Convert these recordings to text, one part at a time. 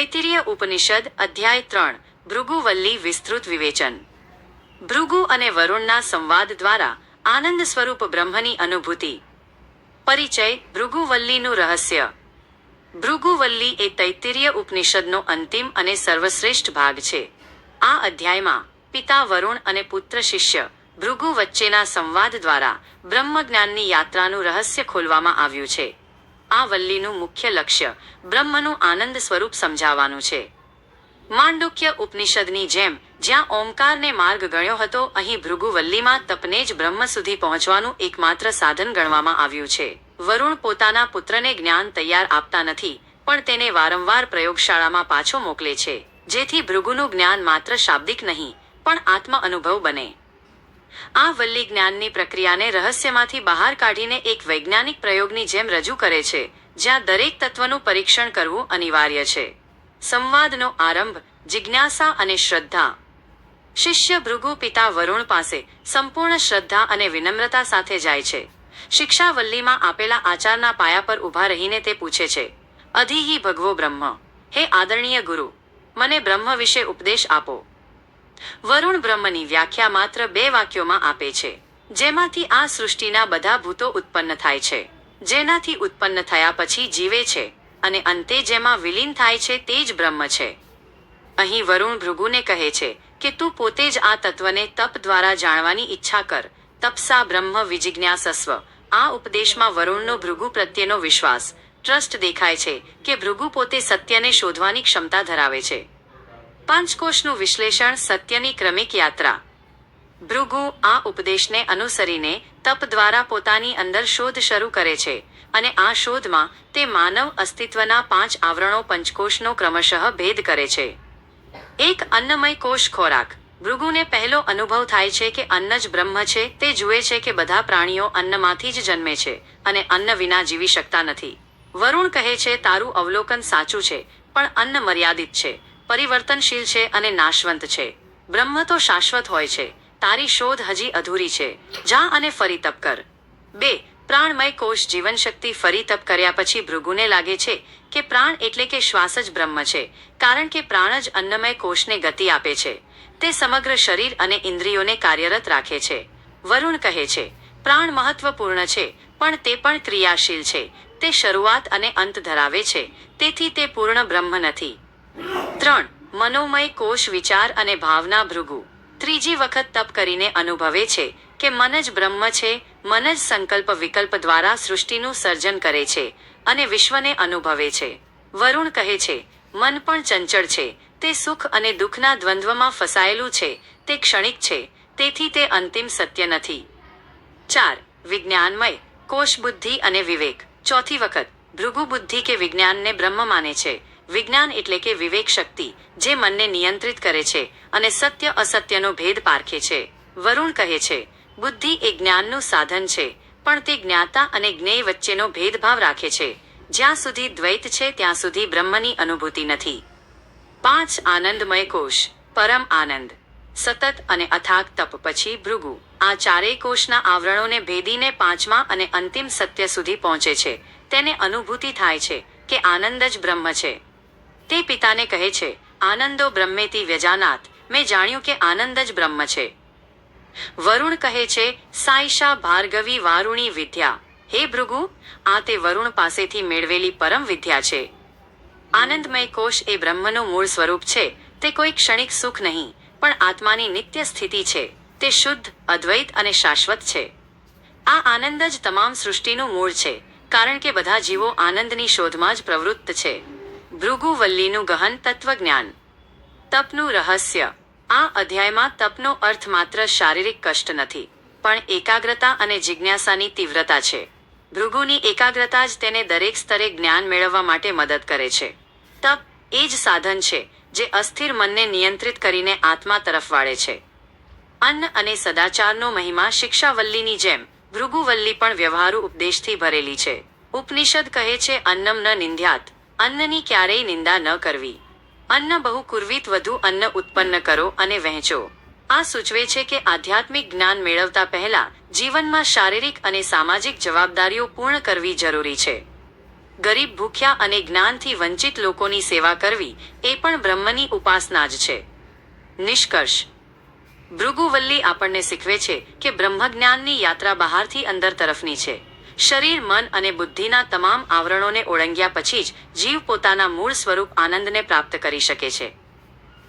તૈતિરીય ઉપનિષદ, અધ્યાય ત્રણ, ભૃગુવલ્લી વિસ્તૃત વિવેચન. ભૃગુ અને વરુણના સંવાદ દ્વારા આનંદ સ્વરૂપ બ્રહ્મની અનુભૂતિ. પરિચય, ભૃગુવલ્લીનું રહસ્ય. ભૃગુવલ્લી એ તૈતિરીય ઉપનિષદનો અંતિમ અને સર્વશ્રેષ્ઠ ભાગ છે. આ અધ્યાયમાં પિતા વરુણ અને પુત્ર શિષ્ય ભૃગુ વચ્ચેના સંવાદ દ્વારા બ્રહ્મજ્ઞાનની યાત્રાનું રહસ્ય ખોલવામાં આવ્યું છે. આ વલ્લીનું મુખ્ય લક્ષ્ય બ્રહ્મનું આનંદ સ્વરૂપ સમજાવવાનું છે. માંડુક્ય ઉપનિષદની જેમ, જ્યાં ઓમકારને માર્ગ ગણ્યો હતો, અહીં ભૃગુવલ્લીમાં તપને જ બ્રહ્મ સુધી પહોંચવાનું એકમાત્ર સાધન ગણવામાં આવ્યું છે. વરુણ પોતાના પુત્રને જ્ઞાન તૈયાર આપતા નથી, પણ તેને વારંવાર પ્રયોગશાળામાં પાછો મોકલે છે. જેથી ભૃગુનું જ્ઞાન માત્ર શાબ્દિક નહીં, પણ આત્મ અનુભવ બને. આ વલ્લી જ્ઞાનની પ્રક્રિયાને રહસ્યમાંથી બહાર કાઢીને એક વૈજ્ઞાનિક પ્રયોગની જેમ રજૂ કરે છે, જ્યાં દરેક તત્વનું પરીક્ષણ કરવું અનિવાર્ય છે. સંવાદનો આરંભ, જિજ્ઞાસા અને શ્રદ્ધા. શિષ્ય ભૃગુ પિતા વરુણ પાસે સંપૂર્ણ શ્રદ્ધા અને વિનમ્રતા સાથે જાય છે. શિક્ષાવલ્લીમાં આપેલા આચારના પાયા પર ઊભા રહીને તે પૂછે છે અધિહી ભગવો બ્રહ્મ? હે આદરણીય ગુરુ, મને બ્રહ્મ વિશે ઉપદેશ આપો. વરુણ બ્રહ્મની વ્યાખ્યા માત્ર બે વાક્યોમાં આપે છે. જેમાંથી આ સૃષ્ટિના બધા ભૂતો ઉત્પન્ન થાય છે. જેનાથી ઉત્પન્ન થયા પછી જીવે છે અને અંતે જેમાં વિલીન થાય છે તે જ બ્રહ્મ છે. અહીં વરુણ ભૃગુને કહે છે કે તું પોતે જ આ તત્વને તપ દ્વારા જાણવાની ઈચ્છા કર. તપસા બ્રહ્મ વિજિજ્ઞાસસ્વ. આ ઉપદેશમાં વરુણનો ભૃગુ પ્રત્યેનો વિશ્વાસ. ટ્રસ્ટ દેખાય છે કે ભૃગુ પોતે સત્યને શોધવાની ક્ષમતા ધરાવે છે. પંચકોશનું વિશ્લેષણ સત્યની ક્રમિક યાત્રા. ભૃગુ આ ઉપદેશને અનુસરીને તપ દ્વારા પોતાની અંદર શોધ શરૂ કરે છે અને આ શોધમાં તે માનવ અસ્તિત્વના પાંચ આવરણો પંચકોશનો ક્રમશઃ ભેદ કરે છે. એક અન્નમય કોષ ખોરાક. ભૃગુને પહેલો અનુભવ થાય છે કે અન્ન જ બ્રહ્મ છે, તે જુએ છે કે બધા પ્રાણીઓ અન્નમાંથી જ જન્મે છે અને અન્ન વિના જીવી શકતા નથી. વરુણ કહે છે, તારું અવલોકન સાચું છે, પણ અન્ન મર્યાદિત છે. પરિવર્તનશીલ છે અને નાશવંત છે. બ્રહ્મ તો શાશ્વત હોય છે. તારી શોધ હજી અધૂરી છે. જા અને ફરી તપ કર. બે, પ્રાણમય કોષ જીવનશક્તિ ફરી તપ કર્યા પછી ભૃગુને લાગે છે કે પ્રાણ એટલે કે શ્વાસ જ બ્રહ્મ છે, કારણ કે પ્રાણ જ અન્નમય કોષને ગતિ આપે છે. તે સમગ્ર શરીર અને ઇન્દ્રિયોને કાર્યરત રાખે છે. વરુણ કહે છે, પ્રાણ મહત્વપૂર્ણ છે, પણ તે પણ ક્રિયાશીલ છે. તે શરૂઆત અને અંત ધરાવે છે. તેથી તે પૂર્ણ બ્રહ્મ નથી. ત્રણ, મનોમય કોષ વિચાર અને ભાવના ભૃગુ. ત્રીજી વખત તપ કરીને અનુભવે છે કે મન જ બ્રહ્મ છે, મન જ સંકલ્પ વિકલ્પ દ્વારા સૃષ્ટિનું સર્જન કરે છે અને વિશ્વને અનુભવે છે. વરુણ કહે છે, મન પણ ચંચળ છે, તે સુખ અને દુઃખના દ્વંદ્વમાં ફસાયેલું છે, તે ક્ષણિક છે, તેથી તે અંતિમ સત્ય નથી. ચાર, વિજ્ઞાનમય કોષ બુદ્ધિ અને વિવેક. ચોથી વખત, ભૃગુ બુદ્ધિ કે વિજ્ઞાનને બ્રહ્મ માને છે વિજ્ઞાન એટલે કે વિવેક શક્તિ, જે મનને નિયંત્રિત કરે છે અને સત્ય અસત્યનો ભેદ પારખે છે. વરુણ કહે છે, બુદ્ધિ એ જ્ઞાનનું સાધન છે, પણ તે જ્ઞાતા અને જ્ઞેય વચ્ચેનો ભેદભાવ રાખે છે. જ્યાં સુધી દ્વૈત છે, ત્યાં સુધી બ્રહ્મની અનુભૂતિ નથી. પાંચ આનંદમય કોષ, પરમ આનંદ. સતત અને અથાગ તપ પછી ભૃગુ. આ ચારેય કોષના આવરણોને ભેદીને પાંચમા અને અંતિમ સત્ય સુધી પહોંચે છે. તેને અનુભૂતિ થાય છે કે આનંદ જ બ્રહ્મ છે. તે પિતાને કહે છે, આનંદો બ્રહ્મેતી વ્યજાનાથ મેં જાણ્યું કે આનંદ જ બ્રહ્મ છે. વરુણ કહે છે, સાઈશા ભાર્ગવી વારુણી વિદ્યા. હે ભૃગુ, આ તે વરુણ પાસેથી મેળવેલી પરમ વિદ્યા છે. આનંદમય કોષ એ બ્રહ્મનું મૂળ સ્વરૂપ છે. તે કોઈ ક્ષણિક સુખ નહીં, પણ આત્માની નિત્ય સ્થિતિ છે. તે શુદ્ધ, અદ્વૈત અને શાશ્વત છે. આ આનંદ જ તમામ સૃષ્ટિનું મૂળ છે, કારણ કે બધા જીવો આનંદની શોધમાં જ પ્રવૃત્ત છે. ભૃગુવલ્લીનું ગહન તત્વજ્ઞાન. તપનું રહસ્ય. આ અધ્યાયમાં તપનો અર્થ માત્ર શારીરિક કષ્ટ નથી, પણ એકાગ્રતા અને જિજ્ઞાસાની તીવ્રતા છે. ભૃગુની એકાગ્રતા જ તેને દરેક સ્તરે જ્ઞાન મેળવવા માટે મદદ કરે છે. તપ એ જ સાધન છે જે અસ્થિર મનને નિયંત્રિત કરીને આત્મા તરફ વાળે છે. અન્ન અને સદાચારનો મહિમા શિક્ષાવલ્લીની જેમ ભૃગુવલ્લી પણ વ્યવહારુ ઉપદેશથી ભરેલી છે. ઉપનિષદ કહે છે, અન્નમ ન નિંદ્યાત. અન્નની ક્યારેય નિંદા ન કરવી. અન્ન બહુ કુર્વિત વધુ અન્ન ઉત્પન્ન કરો અને વહેંચો. આ સૂચવે છે કે આધ્યાત્મિક જ્ઞાન મેળવતા પહેલા જીવનમાં શારીરિક અને સામાજિક જવાબદારીઓ પૂર્ણ કરવી જરૂરી છે. ગરીબ ભૂખ્યા અને જ્ઞાનથી વંચિત લોકોની સેવા કરવી એ પણ બ્રહ્મની ઉપાસના જ છે. નિષ્કર્ષ. ભૃગુવલ્લી આપણને શીખવે છે કે બ્રહ્મજ્ઞાનની યાત્રા બહારથી અંદર તરફની છે. શરીર, મન અને બુદ્ધિના તમામ આવરણોને ઓળંગ્યા પછી જ જીવ પોતાના મૂળ સ્વરૂપ આનંદને પ્રાપ્ત કરી શકે છે.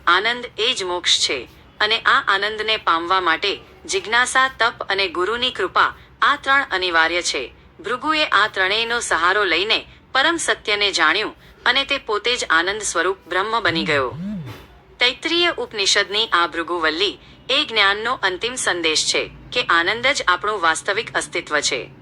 આનંદ એ જ મોક્ષ છે અને આ આનંદને પામવા માટે જિજ્ઞાસા, તપ અને ગુરુની કૃપા આ ત્રણ અનિવાર્ય છે. ભૃગુએ આ ત્રણેયનો સહારો લઈને પરમ સત્યને જાણ્યું અને તે પોતે જ આનંદ સ્વરૂપ બ્રહ્મ બની ગયો. તૈત્રીય ઉપનિષદની આ ભૃગુવલ્લી એ જ્ઞાનનો અંતિમ સંદેશ છે કે આનંદ જ આપણું વાસ્તવિક અસ્તિત્વ છે.